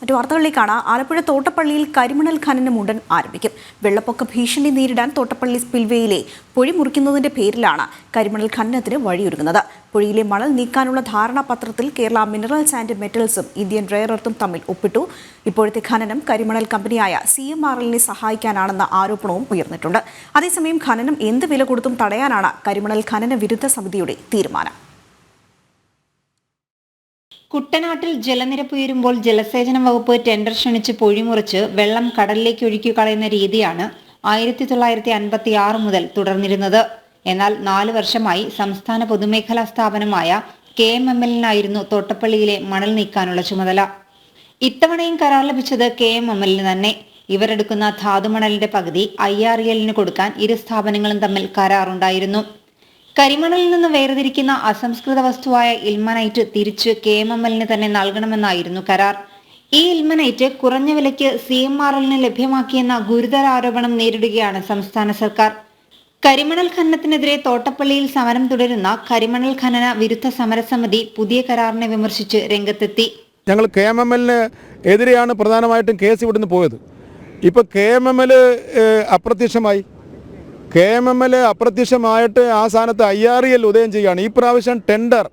മറ്റു വാർത്തകളിലേക്കാണ്. ആലപ്പുഴ തോട്ടപ്പള്ളിയിൽ കരിമണൽ ഖനനം ഉടൻ ആരംഭിക്കും. വെള്ളപ്പൊക്ക ഭീഷണി നേരിടാൻ തോട്ടപ്പള്ളി സ്പിൽവേയിലെ പൊഴി മുറിക്കുന്നതിന്റെ പേരിലാണ് കരിമണൽ ഖനനത്തിന് വഴിയൊരുങ്ങുന്നത്. പുഴയിലെ മണൽ നീക്കാനുള്ള ധാരണാപത്രത്തിൽ കേരള മിനറൽസ് ആൻഡ് മെറ്റൽസും ഇന്ത്യൻ റെയർ എർത്തും തമ്മിൽ ഒപ്പിട്ടു. ഇപ്പോഴത്തെ ഖനനം കരിമണൽ കമ്പനിയായ സി എം ആർ എല്ലിനെ സഹായിക്കാനാണെന്ന ആരോപണവും ഉയർന്നിട്ടുണ്ട്. അതേസമയം ഖനനം എന്ത് വില കൊടുത്തും തടയാനാണ് കരിമണൽ ഖനന വിരുദ്ധ സമിതിയുടെ തീരുമാനം. കുട്ടനാട്ടിൽ ജലനിരപ്പ് ഉയരുമ്പോൾ ജലസേചന വകുപ്പ് ടെൻഡർ ക്ഷണിച്ച് പൊഴിമുറിച്ച് വെള്ളം കടലിലേക്ക് ഒഴുക്കി കളയുന്ന രീതിയാണ് ആയിരത്തി തൊള്ളായിരത്തി അൻപത്തി ആറ് മുതൽ തുടർന്നിരുന്നത്. എന്നാൽ നാല് വർഷമായി സംസ്ഥാന പൊതുമേഖലാ സ്ഥാപനമായ കെ എം എം എല്ലിനായിരുന്നു തോട്ടപ്പള്ളിയിലെ മണൽ നീക്കാനുള്ള ചുമതല. ഇത്തവണയും കരാർ ലഭിച്ചത് കെ എം എം എല്ലിന് തന്നെ. ഇവരെടുക്കുന്ന ധാതുമണലിന്റെ പകുതി ഐ ആർ എല്ലിന് കൊടുക്കാൻ ഇരു സ്ഥാപനങ്ങളും തമ്മിൽ കരാറുണ്ടായിരുന്നു. കരിമണലിൽ നിന്ന് വേർതിരിക്കുന്ന അസംസ്കൃത വസ്തുവായ ഇൽമനൈറ്റ് തിരിച്ച് കെ എം എം എല്ലിന് തന്നെ നൽകണമെന്നായിരുന്നു കരാർ. ഈ ഇൽമനൈറ്റ് കുറഞ്ഞ വിലയ്ക്ക് സി എം ആർ എല്ലിന് ലഭ്യമാക്കിയെന്ന ഗുരുതര ആരോപണം നേരിടുകയാണ് സംസ്ഥാന സർക്കാർ. കരിമണൽ ഖനനത്തിനെതിരെ തോട്ടപ്പള്ളിയിൽ സമരം തുടരുന്ന കരിമണൽ ഖനന വിരുദ്ധ സമരസമിതി പുതിയ കരാറിനെ വിമർശിച്ച് രംഗത്തെത്തി. ഞങ്ങൾ കെ എം എം എല്ലിന് എതിരെയാണ് പ്രധാനമായിട്ടും കേസ് ഇവിടുന്ന് പോയത്. ഇപ്പോൾ കെ എം എം എൽ അപ്രത്യക്ഷമായി. കെ എം എം എൽ അപ്രത്യക്ഷമായിട്ട് ആ സ്ഥാനത്ത് ഐ ആർ എൽ ഉദയം ചെയ്യുകയാണ്. ഈ പ്രാവശ്യം ടെൻഡർ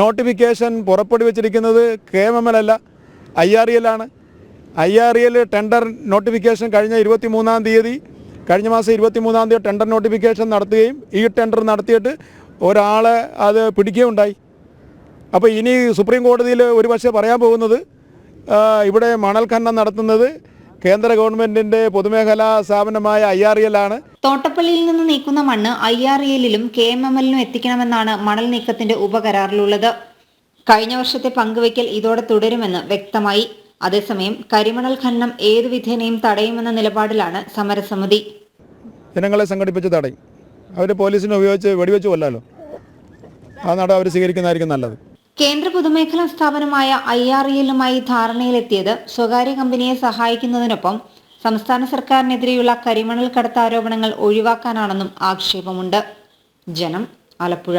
നോട്ടിഫിക്കേഷൻ പുറപ്പെടുവിച്ചിരിക്കുന്നത് കെ എം എം എൽ അല്ല ഐ ആർ എൽ ആണ്. I R L tender notification കഴിഞ്ഞ ഇരുപത്തി മൂന്നാം തീയതി കഴിഞ്ഞ മാസം ഇരുപത്തി മൂന്നാം തീയതി ടെൻഡർ നോട്ടിഫിക്കേഷൻ നടത്തുകയും ഈ ടെൻഡർ നടത്തിയിട്ട് ഒരാളെ അത് പിടിക്കുകയുണ്ടായി അപ്പോൾ ഇനി സുപ്രീം കോടതിയിൽ ഒരു പക്ഷേ പറയാൻ പോകുന്നത് ഇവിടെ മണൽ ഖനനം നടത്തുന്നത് കേന്ദ്ര ഗവൺമെന്റിന്റെ പൊതുമേഖലാ സ്ഥാപനമായ ഐ ആർ എൽ ആണ്. തോട്ടപ്പള്ളിയിൽ നിന്ന് നീക്കുന്ന മണ്ണ് ഐ ആർ എല്ലിലും കെ എം എം എല്ലിനും എത്തിക്കണമെന്നാണ് മണൽ നീക്കത്തിന്റെ ഉപകരാറിലുള്ളത്. കഴിഞ്ഞ വർഷത്തെ പങ്കുവയ്ക്കൽ ഇതോടെ തുടരുമെന്ന് വ്യക്തമായി. അതേസമയം കരിമണൽ ഖനനം ഏതു വിധേനയും തടയുമെന്ന നിലപാടിലാണ് സമരസമിതി. ജനങ്ങളെ സംഘടിപ്പിച്ച് തടയും. അവർ പോലീസിനെ ഉപയോഗിച്ച് വെടിവെച്ച് കൊല്ലാലോ? ആ നട അവർ സ്വീകരിക്കുന്നതായിരിക്കും നല്ലത്. കേന്ദ്ര പൊതുമേഖലാ സ്ഥാപനമായ ഐ ആർ എല്ലുമായി ധാരണയിലെത്തിയത് സ്വകാര്യ കമ്പനിയെ സഹായിക്കുന്നതിനൊപ്പം സംസ്ഥാന സർക്കാരിനെതിരെയുള്ള കരിമണൽ കടത്ത് ആരോപണങ്ങൾ ഒഴിവാക്കാനാണെന്നും ആക്ഷേപമുണ്ട്. ജനം ആലപ്പുഴ.